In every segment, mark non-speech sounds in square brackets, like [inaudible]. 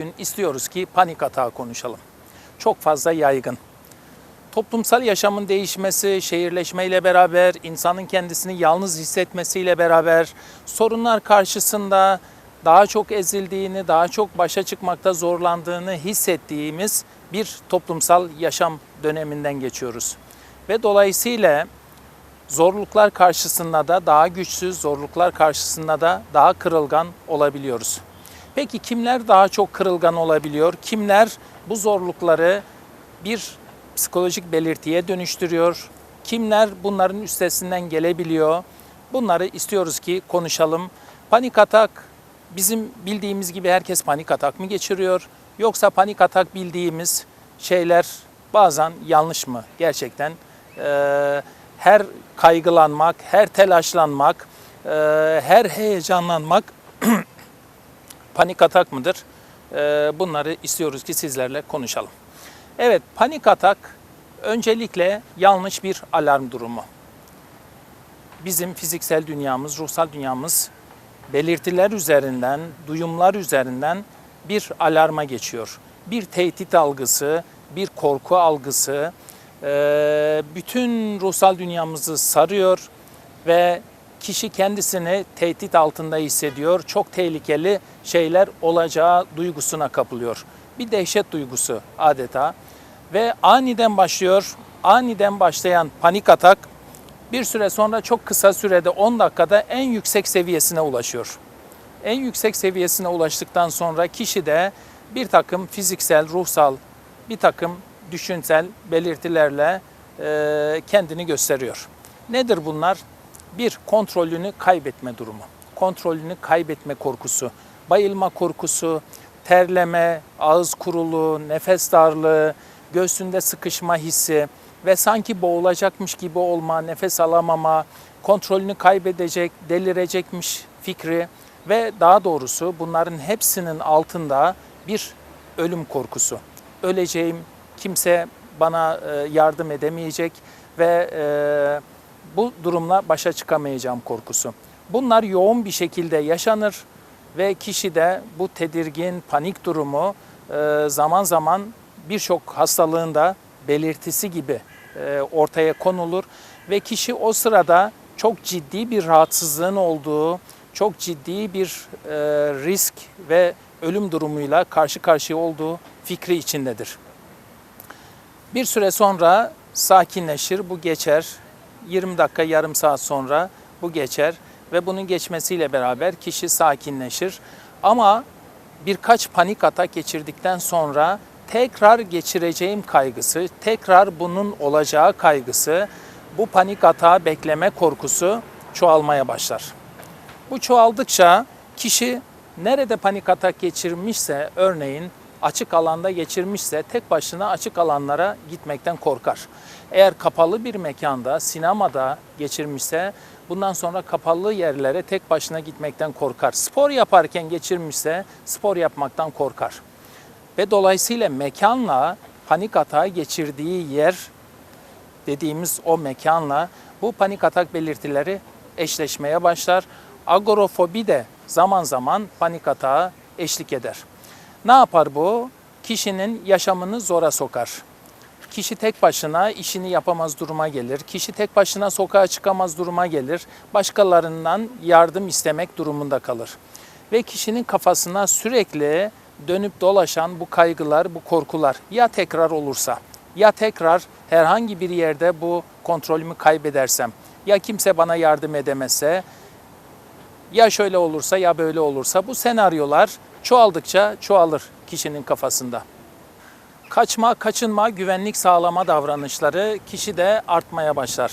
Bugün istiyoruz ki panik atağı konuşalım. Çok fazla yaygın. Toplumsal yaşamın değişmesi, şehirleşmeyle beraber, insanın kendisini yalnız hissetmesiyle beraber, sorunlar karşısında daha çok ezildiğini, daha çok başa çıkmakta zorlandığını hissettiğimiz bir toplumsal yaşam döneminden geçiyoruz. Ve dolayısıyla zorluklar karşısında da daha güçsüz, zorluklar karşısında da daha kırılgan olabiliyoruz. Peki kimler daha çok kırılgan olabiliyor? Kimler bu zorlukları bir psikolojik belirtiye dönüştürüyor? Kimler bunların üstesinden gelebiliyor? Bunları istiyoruz ki konuşalım. Panik atak bizim bildiğimiz gibi herkes panik atak mı geçiriyor? Yoksa panik atak bildiğimiz şeyler bazen yanlış mı gerçekten? Ee, her kaygılanmak, her telaşlanmak, e, her heyecanlanmak panik atak mıdır? Ee, bunları istiyoruz ki sizlerle konuşalım. Evet, panik atak öncelikle yanlış bir alarm durumu. Bizim fiziksel dünyamız, ruhsal dünyamız belirtiler üzerinden, duyumlar üzerinden bir alarma geçiyor. Bir tehdit algısı, bir korku algısı e, bütün ruhsal dünyamızı sarıyor ve kişi kendisini tehdit altında hissediyor. Çok tehlikeli şeyler olacağı duygusuna kapılıyor. Bir dehşet duygusu adeta ve aniden başlıyor. Aniden başlayan panik atak bir süre sonra çok kısa sürede 10 dakikada en yüksek seviyesine ulaşıyor. En yüksek seviyesine ulaştıktan sonra kişi de bir takım fiziksel, ruhsal, bir takım düşünsel belirtilerle kendini gösteriyor. Nedir bunlar? Bir, kontrolünü kaybetme durumu. Kontrolünü kaybetme korkusu, bayılma korkusu, terleme, ağız kuruluğu, nefes darlığı, göğsünde sıkışma hissi ve sanki boğulacakmış gibi olma, nefes alamama, kontrolünü kaybedecek, delirecekmiş fikri ve daha doğrusu bunların hepsinin altında bir ölüm korkusu. Öleceğim, kimse bana e, yardım edemeyecek ve e, bu durumla başa çıkamayacağım korkusu. Bunlar yoğun bir şekilde yaşanır ve kişi de bu tedirgin, panik durumu e, zaman zaman birçok hastalığında belirtisi gibi e, ortaya konulur ve kişi o sırada çok ciddi bir rahatsızlığın olduğu, çok ciddi bir e, risk ve ölüm durumuyla karşı karşıya olduğu fikri içindedir. Bir süre sonra sakinleşir, bu geçer. 20 dakika, yarım saat sonra bu geçer ve bunun geçmesiyle beraber kişi sakinleşir. Ama birkaç panik atak geçirdikten sonra tekrar geçireceğim kaygısı, tekrar bunun olacağı kaygısı, bu panik atağı bekleme korkusu çoğalmaya başlar. Bu çoğaldıkça kişi nerede panik atak geçirmişse örneğin açık alanda geçirmişse tek başına açık alanlara gitmekten korkar. Eğer kapalı bir mekanda, sinemada geçirmişse bundan sonra kapalı yerlere tek başına gitmekten korkar. Spor yaparken geçirmişse spor yapmaktan korkar. Ve dolayısıyla mekanla panik atağı geçirdiği yer dediğimiz o mekanla bu panik atak belirtileri eşleşmeye başlar. Agorofobi de zaman zaman panik atağa eşlik eder. Ne yapar bu? Kişinin yaşamını zora sokar. Kişi tek başına işini yapamaz duruma gelir. Kişi tek başına sokağa çıkamaz duruma gelir. Başkalarından yardım istemek durumunda kalır. Ve kişinin kafasına sürekli dönüp dolaşan bu kaygılar, bu korkular ya tekrar olursa, ya tekrar herhangi bir yerde bu kontrolümü kaybedersem, ya kimse bana yardım edemezse, ya şöyle olursa ya böyle olursa bu senaryolar çoğaldıkça çoğalır kişinin kafasında. Kaçma, kaçınma, güvenlik sağlama davranışları kişide artmaya başlar.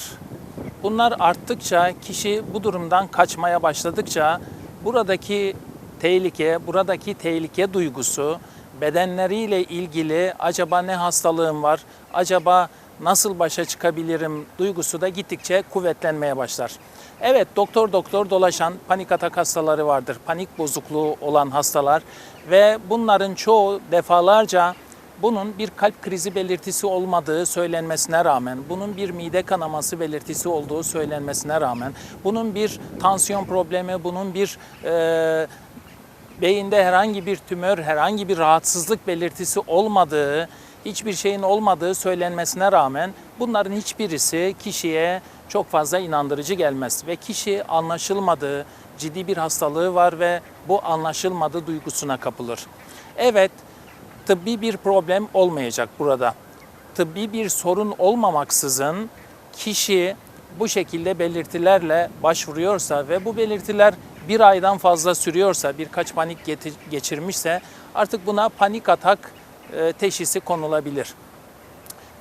Bunlar arttıkça, kişi bu durumdan kaçmaya başladıkça buradaki tehlike, buradaki tehlike duygusu bedenleriyle ilgili acaba ne hastalığım var, acaba nasıl başa çıkabilirim duygusu da gittikçe kuvvetlenmeye başlar. Evet doktor doktor dolaşan panik atak hastaları vardır. Panik bozukluğu olan hastalar ve bunların çoğu defalarca bunun bir kalp krizi belirtisi olmadığı söylenmesine rağmen, bunun bir mide kanaması belirtisi olduğu söylenmesine rağmen, bunun bir tansiyon problemi, bunun bir e, beyinde herhangi bir tümör, herhangi bir rahatsızlık belirtisi olmadığı, hiçbir şeyin olmadığı söylenmesine rağmen bunların hiçbirisi kişiye çok fazla inandırıcı gelmez ve kişi anlaşılmadığı, ciddi bir hastalığı var ve bu anlaşılmadığı duygusuna kapılır. Evet, tıbbi bir problem olmayacak burada. Tıbbi bir sorun olmamaksızın kişi bu şekilde belirtilerle başvuruyorsa ve bu belirtiler bir aydan fazla sürüyorsa, birkaç panik geçirmişse artık buna panik atak teşhisi konulabilir.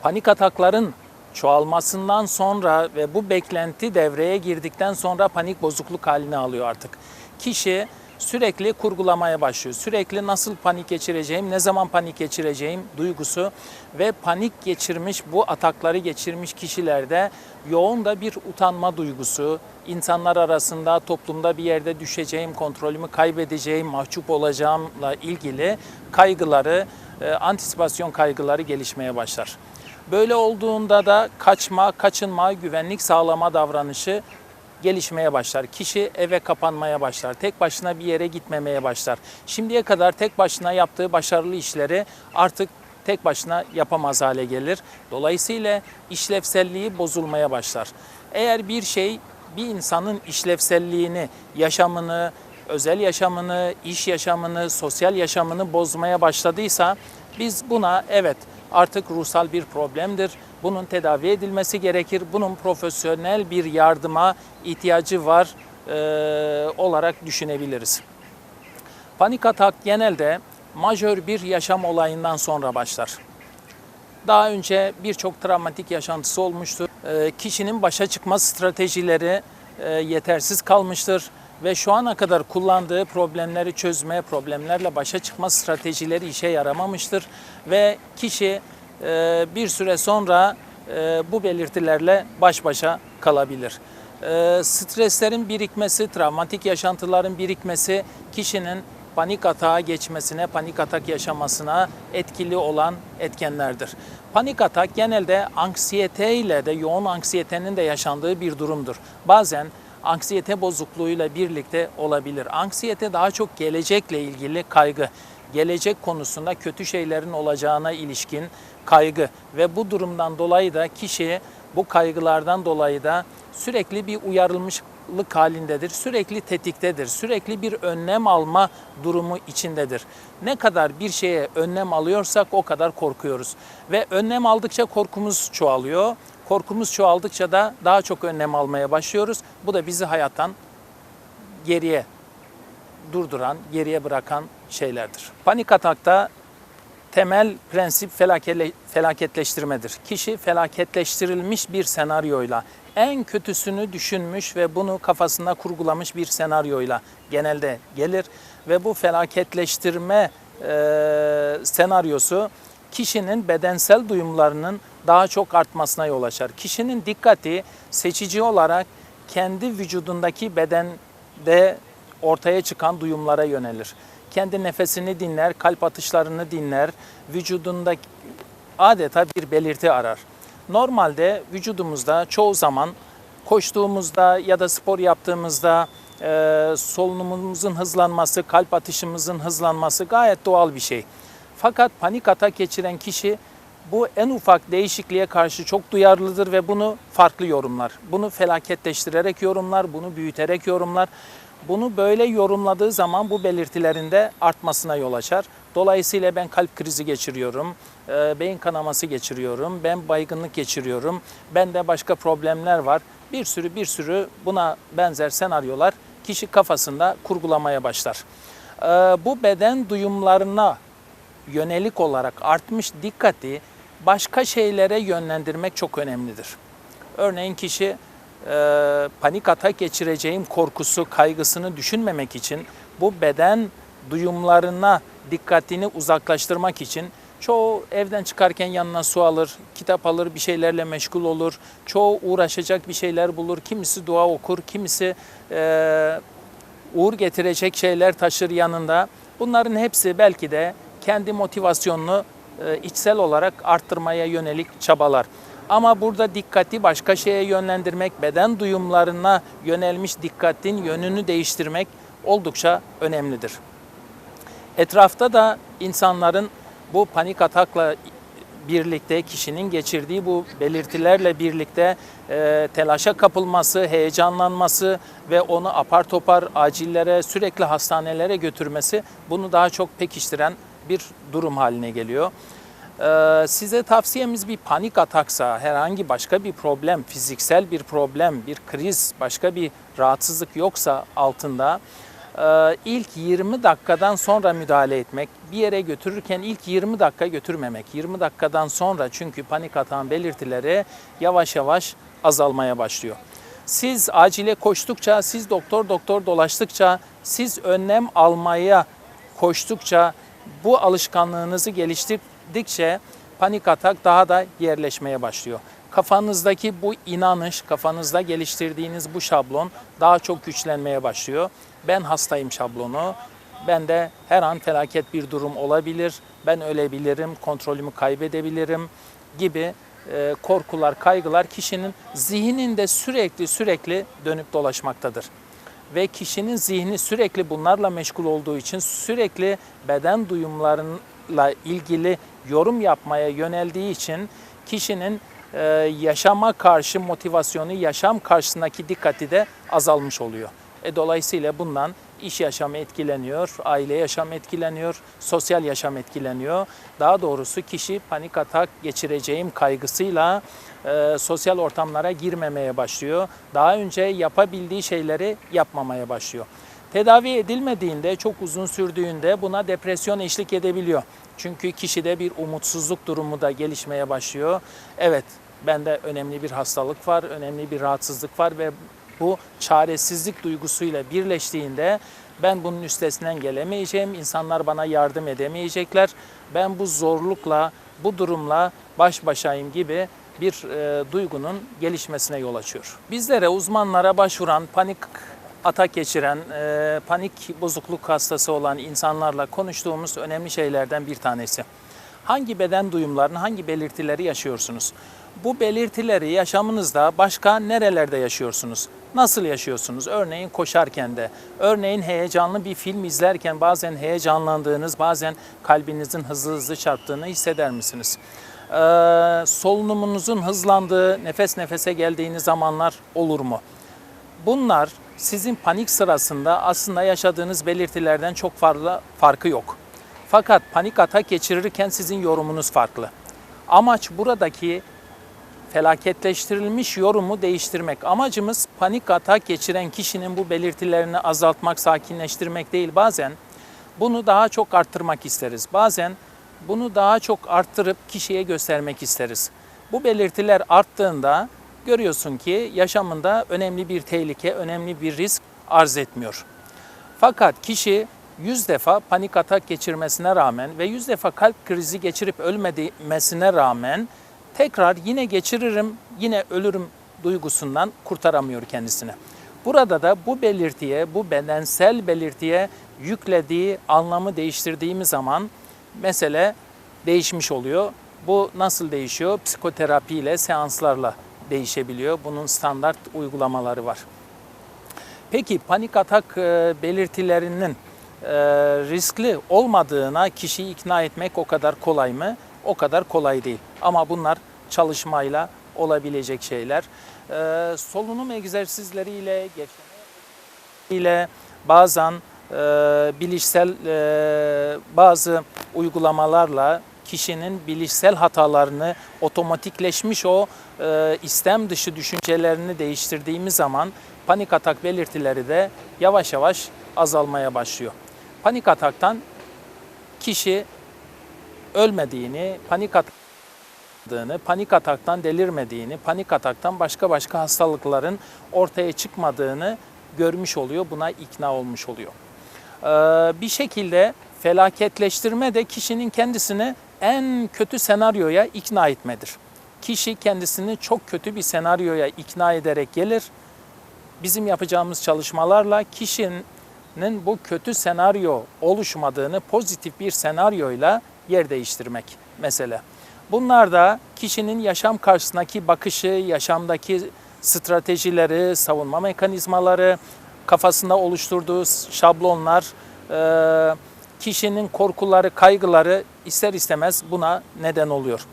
Panik atakların çoğalmasından sonra ve bu beklenti devreye girdikten sonra panik bozukluk halini alıyor artık. Kişi sürekli kurgulamaya başlıyor. Sürekli nasıl panik geçireceğim, ne zaman panik geçireceğim duygusu ve panik geçirmiş, bu atakları geçirmiş kişilerde yoğun da bir utanma duygusu, insanlar arasında, toplumda bir yerde düşeceğim, kontrolümü kaybedeceğim, mahcup olacağımla ilgili kaygıları, e, antisipasyon kaygıları gelişmeye başlar. Böyle olduğunda da kaçma, kaçınma, güvenlik sağlama davranışı gelişmeye başlar. Kişi eve kapanmaya başlar. Tek başına bir yere gitmemeye başlar. Şimdiye kadar tek başına yaptığı başarılı işleri artık tek başına yapamaz hale gelir. Dolayısıyla işlevselliği bozulmaya başlar. Eğer bir şey bir insanın işlevselliğini, yaşamını, özel yaşamını, iş yaşamını, sosyal yaşamını bozmaya başladıysa biz buna evet artık ruhsal bir problemdir. Bunun tedavi edilmesi gerekir. Bunun profesyonel bir yardıma ihtiyacı var eee, olarak düşünebiliriz. Panik atak genelde majör bir yaşam olayından sonra başlar. Daha önce birçok travmatik yaşantısı olmuştur. Ee, Kişinin başa çıkma stratejileri e, yetersiz kalmıştır ve şu ana kadar kullandığı problemleri çözme, problemlerle başa çıkma stratejileri işe yaramamıştır ve kişi e, bir süre sonra e, bu belirtilerle baş başa kalabilir. E, Streslerin birikmesi, travmatik yaşantıların birikmesi kişinin panik atağa geçmesine, panik atak yaşamasına etkili olan etkenlerdir. Panik atak genelde anksiyete ile de yoğun anksiyetenin de yaşandığı bir durumdur. Bazen anksiyete bozukluğuyla birlikte olabilir. Anksiyete daha çok gelecekle ilgili kaygı, gelecek konusunda kötü şeylerin olacağına ilişkin kaygı ve bu durumdan dolayı da kişi bu kaygılardan dolayı da sürekli bir uyarılmışlık halindedir. Sürekli tetiktedir. Sürekli bir önlem alma durumu içindedir. Ne kadar bir şeye önlem alıyorsak o kadar korkuyoruz. Ve önlem aldıkça korkumuz çoğalıyor. Korkumuz çoğaldıkça da daha çok önlem almaya başlıyoruz. Bu da bizi hayattan geriye durduran, geriye bırakan şeylerdir. Panik atakta temel prensip felaketleştirmedir. Kişi felaketleştirilmiş bir senaryoyla, en kötüsünü düşünmüş ve bunu kafasında kurgulamış bir senaryoyla genelde gelir ve bu felaketleştirme e, senaryosu kişinin bedensel duyumlarının daha çok artmasına yol açar. Kişinin dikkati seçici olarak kendi vücudundaki bedende ortaya çıkan duyumlara yönelir. Kendi nefesini dinler, kalp atışlarını dinler, vücudunda adeta bir belirti arar. Normalde vücudumuzda çoğu zaman koştuğumuzda ya da spor yaptığımızda e, solunumumuzun hızlanması, kalp atışımızın hızlanması gayet doğal bir şey. Fakat panik atak geçiren kişi bu en ufak değişikliğe karşı çok duyarlıdır ve bunu farklı yorumlar. Bunu felaketleştirerek yorumlar, bunu büyüterek yorumlar. Bunu böyle yorumladığı zaman bu belirtilerinde artmasına yol açar. Dolayısıyla ben kalp krizi geçiriyorum, e, beyin kanaması geçiriyorum, ben baygınlık geçiriyorum, bende başka problemler var. Bir sürü bir sürü buna benzer senaryolar kişi kafasında kurgulamaya başlar. E, Bu beden duyumlarına yönelik olarak artmış dikkati başka şeylere yönlendirmek çok önemlidir. Örneğin kişi e, panik atak geçireceğim korkusu, kaygısını düşünmemek için bu beden duyumlarına dikkatini uzaklaştırmak için çoğu evden çıkarken yanına su alır, kitap alır, bir şeylerle meşgul olur. Çoğu uğraşacak bir şeyler bulur. Kimisi dua okur, kimisi e, uğur getirecek şeyler taşır yanında. Bunların hepsi belki de kendi motivasyonunu e, içsel olarak arttırmaya yönelik çabalar. Ama burada dikkati başka şeye yönlendirmek, beden duyumlarına yönelmiş dikkatin yönünü değiştirmek oldukça önemlidir. Etrafta da insanların bu panik atakla birlikte kişinin geçirdiği bu belirtilerle birlikte e, telaşa kapılması, heyecanlanması ve onu apar topar acillere, sürekli hastanelere götürmesi bunu daha çok pekiştiren bir durum haline geliyor. Ee, size tavsiyemiz bir panik ataksa, herhangi başka bir problem, fiziksel bir problem, bir kriz, başka bir rahatsızlık yoksa altında e, ilk 20 dakikadan sonra müdahale etmek, bir yere götürürken ilk 20 dakika götürmemek. 20 dakikadan sonra çünkü panik atağın belirtileri yavaş yavaş azalmaya başlıyor. Siz acile koştukça, siz doktor doktor dolaştıkça, siz önlem almaya koştukça bu alışkanlığınızı geliştirdikçe panik atak daha da yerleşmeye başlıyor. Kafanızdaki bu inanış, kafanızda geliştirdiğiniz bu şablon daha çok güçlenmeye başlıyor. Ben hastayım şablonu. Ben de her an felaket bir durum olabilir. Ben ölebilirim, kontrolümü kaybedebilirim gibi e, korkular, kaygılar kişinin zihninde sürekli sürekli dönüp dolaşmaktadır ve kişinin zihni sürekli bunlarla meşgul olduğu için sürekli beden duyumlarıyla ilgili yorum yapmaya yöneldiği için kişinin e, yaşama karşı motivasyonu, yaşam karşısındaki dikkati de azalmış oluyor. E, dolayısıyla bundan iş yaşamı etkileniyor, aile yaşamı etkileniyor, sosyal yaşam etkileniyor. Daha doğrusu kişi panik atak geçireceğim kaygısıyla e, sosyal ortamlara girmemeye başlıyor. Daha önce yapabildiği şeyleri yapmamaya başlıyor. Tedavi edilmediğinde, çok uzun sürdüğünde buna depresyon eşlik edebiliyor. Çünkü kişide bir umutsuzluk durumu da gelişmeye başlıyor. Evet, bende önemli bir hastalık var, önemli bir rahatsızlık var ve bu çaresizlik duygusuyla birleştiğinde ben bunun üstesinden gelemeyeceğim, insanlar bana yardım edemeyecekler. Ben bu zorlukla, bu durumla baş başayım gibi bir e, duygunun gelişmesine yol açıyor. Bizlere uzmanlara başvuran, panik atak geçiren, e, panik bozukluk hastası olan insanlarla konuştuğumuz önemli şeylerden bir tanesi. Hangi beden duyumlarını, hangi belirtileri yaşıyorsunuz? Bu belirtileri yaşamınızda başka nerelerde yaşıyorsunuz? Nasıl yaşıyorsunuz? Örneğin koşarken de, örneğin heyecanlı bir film izlerken bazen heyecanlandığınız, bazen kalbinizin hızlı hızlı çarptığını hisseder misiniz? Ee, solunumunuzun hızlandığı, nefes nefese geldiğiniz zamanlar olur mu? Bunlar sizin panik sırasında aslında yaşadığınız belirtilerden çok fazla farkı yok. Fakat panik atak geçirirken sizin yorumunuz farklı. Amaç buradaki felaketleştirilmiş yorumu değiştirmek. Amacımız panik atak geçiren kişinin bu belirtilerini azaltmak, sakinleştirmek değil. Bazen bunu daha çok arttırmak isteriz. Bazen bunu daha çok arttırıp kişiye göstermek isteriz. Bu belirtiler arttığında görüyorsun ki yaşamında önemli bir tehlike, önemli bir risk arz etmiyor. Fakat kişi 100 defa panik atak geçirmesine rağmen ve 100 defa kalp krizi geçirip ölmemesine rağmen tekrar yine geçiririm, yine ölürüm duygusundan kurtaramıyor kendisini. Burada da bu belirtiye, bu bedensel belirtiye yüklediği anlamı değiştirdiğimiz zaman mesele değişmiş oluyor. Bu nasıl değişiyor? Psikoterapi ile, seanslarla değişebiliyor. Bunun standart uygulamaları var. Peki panik atak e, belirtilerinin e, riskli olmadığına kişiyi ikna etmek o kadar kolay mı? O kadar kolay değil. Ama bunlar çalışmayla olabilecek şeyler. E, solunum egzersizleriyle, gevşeme ile bazen bilişsel bazı uygulamalarla kişinin bilişsel hatalarını otomatikleşmiş o e, istem dışı düşüncelerini değiştirdiğimiz zaman panik atak belirtileri de yavaş yavaş azalmaya başlıyor. Panik ataktan kişi ölmediğini, panik atak panik ataktan delirmediğini, panik ataktan başka başka hastalıkların ortaya çıkmadığını görmüş oluyor, buna ikna olmuş oluyor. Ee, bir şekilde felaketleştirme de kişinin kendisini en kötü senaryoya ikna etmedir. Kişi kendisini çok kötü bir senaryoya ikna ederek gelir. Bizim yapacağımız çalışmalarla kişinin bu kötü senaryo oluşmadığını pozitif bir senaryoyla yer değiştirmek mesele. Bunlar da kişinin yaşam karşısındaki bakışı, yaşamdaki stratejileri, savunma mekanizmaları, kafasında oluşturduğu şablonlar, kişinin korkuları, kaygıları ister istemez buna neden oluyor.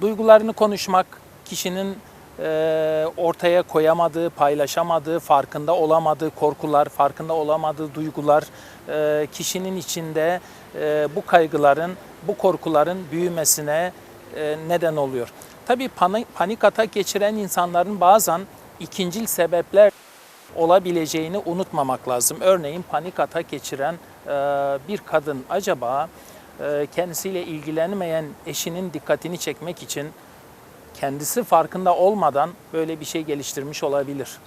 Duygularını konuşmak, kişinin e, ortaya koyamadığı, paylaşamadığı, farkında olamadığı korkular, farkında olamadığı duygular, e, kişinin içinde e, bu kaygıların, bu korkuların büyümesine e, neden oluyor. Tabii panik, panik atak geçiren insanların bazen ikincil sebepler olabileceğini unutmamak lazım. Örneğin panik atak geçiren e, bir kadın acaba e, kendisiyle ilgilenmeyen eşinin dikkatini çekmek için kendisi farkında olmadan böyle bir şey geliştirmiş olabilir.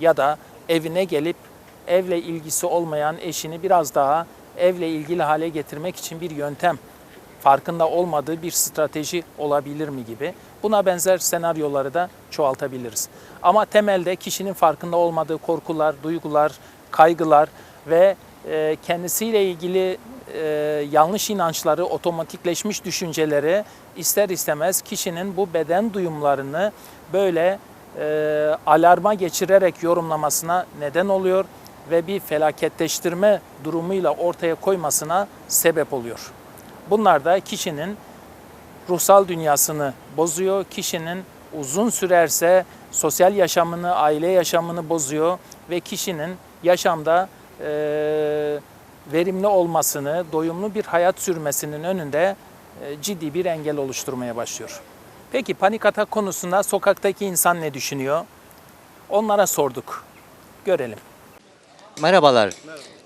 Ya da evine gelip evle ilgisi olmayan eşini biraz daha evle ilgili hale getirmek için bir yöntem, farkında olmadığı bir strateji olabilir mi gibi. Buna benzer senaryoları da çoğaltabiliriz. Ama temelde kişinin farkında olmadığı korkular, duygular, kaygılar ve e, kendisiyle ilgili e, yanlış inançları, otomatikleşmiş düşünceleri ister istemez kişinin bu beden duyumlarını böyle e, alarma geçirerek yorumlamasına neden oluyor ve bir felaketleştirme durumuyla ortaya koymasına sebep oluyor. Bunlar da kişinin ruhsal dünyasını bozuyor. Kişinin uzun sürerse sosyal yaşamını, aile yaşamını bozuyor ve kişinin yaşamda e, verimli olmasını, doyumlu bir hayat sürmesinin önünde e, ciddi bir engel oluşturmaya başlıyor. Peki panik atak konusunda sokaktaki insan ne düşünüyor? Onlara sorduk. Görelim. Merhabalar.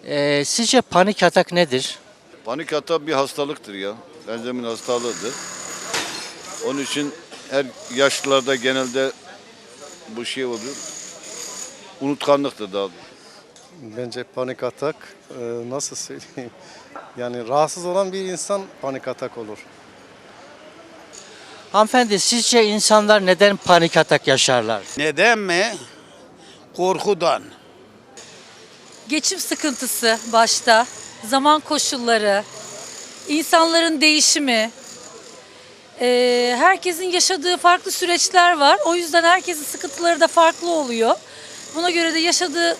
Ee, sizce panik atak nedir? Panik atak bir hastalıktır ya. Benzemin hastalığıdır. Onun için her yaşlılarda genelde bu şey olur. Unutkanlıktır daha doğrusu. Bence panik atak e, nasıl söyleyeyim? [laughs] Yani rahatsız olan bir insan panik atak olur. Hanımefendi sizce insanlar neden panik atak yaşarlar? Neden mi? Korkudan. geçim sıkıntısı başta, zaman koşulları, insanların değişimi, eee, herkesin yaşadığı farklı süreçler var. O yüzden herkesin sıkıntıları da farklı oluyor. Buna göre de yaşadığı,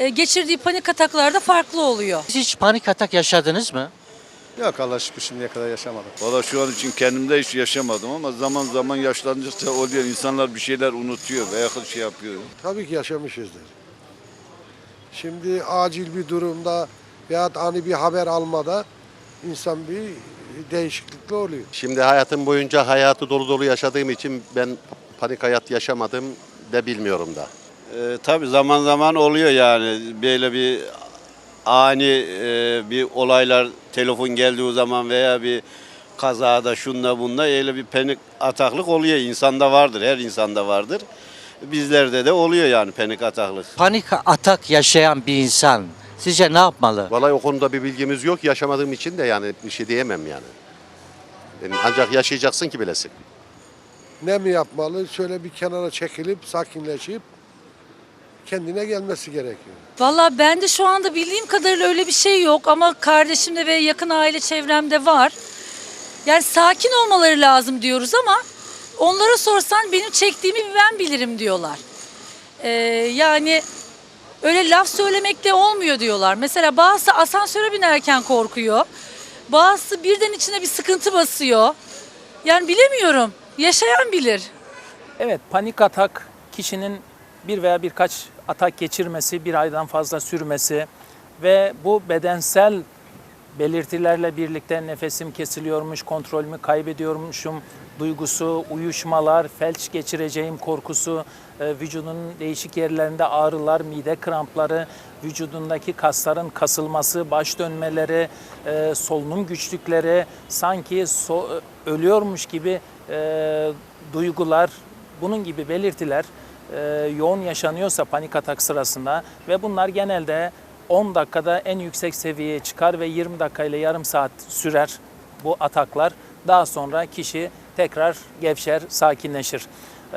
eee, geçirdiği panik ataklar da farklı oluyor. Siz hiç panik atak yaşadınız mı? Yok Allah şükür şimdiye kadar yaşamadım. Valla şu an için kendimde hiç yaşamadım ama zaman zaman yaşlandıkça oluyor. İnsanlar bir şeyler unutuyor veya şey yapıyor. Tabii ki yaşamışızdır. Şimdi acil bir durumda veya ani bir haber almada insan bir değişiklikli oluyor. Şimdi hayatım boyunca hayatı dolu dolu yaşadığım için ben panik hayat yaşamadım ve bilmiyorum da. Ee, tabii zaman zaman oluyor yani böyle bir ani e, bir olaylar telefon geldiği zaman veya bir kazada şunda bunda öyle bir panik ataklık oluyor. İnsanda vardır, her insanda vardır. Bizlerde de oluyor yani panik ataklık. Panik atak yaşayan bir insan sizce ne yapmalı? Vallahi o konuda bir bilgimiz yok. Yaşamadığım için de yani bir şey diyemem yani. Yani ancak yaşayacaksın ki bilesin. Ne mi yapmalı? Şöyle bir kenara çekilip sakinleşip kendine gelmesi gerekiyor. Valla ben de şu anda bildiğim kadarıyla öyle bir şey yok ama kardeşimde ve yakın aile çevremde var. Yani sakin olmaları lazım diyoruz ama onlara sorsan benim çektiğimi ben bilirim diyorlar. Ee, yani öyle laf söylemekle olmuyor diyorlar. Mesela bazısı asansöre binerken korkuyor. Bazısı birden içine bir sıkıntı basıyor. Yani bilemiyorum. Yaşayan bilir. Evet, panik atak kişinin bir veya birkaç atak geçirmesi, bir aydan fazla sürmesi ve bu bedensel belirtilerle birlikte nefesim kesiliyormuş, kontrolümü kaybediyormuşum. Duygusu, uyuşmalar, felç geçireceğim korkusu, e, vücudun değişik yerlerinde ağrılar, mide krampları, vücudundaki kasların kasılması, baş dönmeleri, e, solunum güçlükleri, sanki so- ölüyormuş gibi e, duygular, bunun gibi belirtiler e, yoğun yaşanıyorsa panik atak sırasında ve bunlar genelde 10 dakikada en yüksek seviyeye çıkar ve 20 dakika ile yarım saat sürer bu ataklar. Daha sonra kişi tekrar gevşer, sakinleşir. E,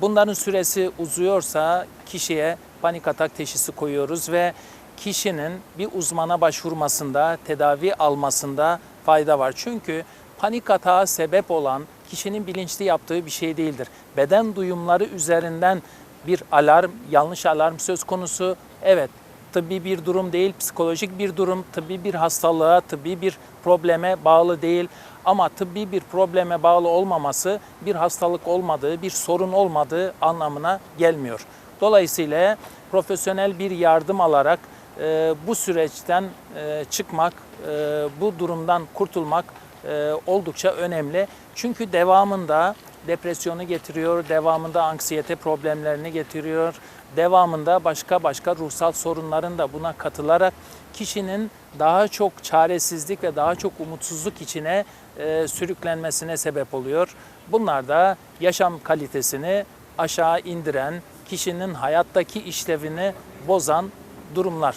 bunların süresi uzuyorsa kişiye panik atak teşhisi koyuyoruz ve kişinin bir uzmana başvurmasında, tedavi almasında fayda var. Çünkü panik atağa sebep olan kişinin bilinçli yaptığı bir şey değildir. Beden duyumları üzerinden bir alarm, yanlış alarm söz konusu. Evet, tıbbi bir durum değil, psikolojik bir durum, tıbbi bir hastalığa, tıbbi bir probleme bağlı değil. Ama tıbbi bir probleme bağlı olmaması bir hastalık olmadığı, bir sorun olmadığı anlamına gelmiyor. Dolayısıyla profesyonel bir yardım alarak e, bu süreçten e, çıkmak, e, bu durumdan kurtulmak e, oldukça önemli. Çünkü devamında depresyonu getiriyor, devamında anksiyete problemlerini getiriyor, devamında başka başka ruhsal sorunların da buna katılarak kişinin daha çok çaresizlik ve daha çok umutsuzluk içine e, sürüklenmesine sebep oluyor. Bunlar da yaşam kalitesini aşağı indiren, kişinin hayattaki işlevini bozan durumlar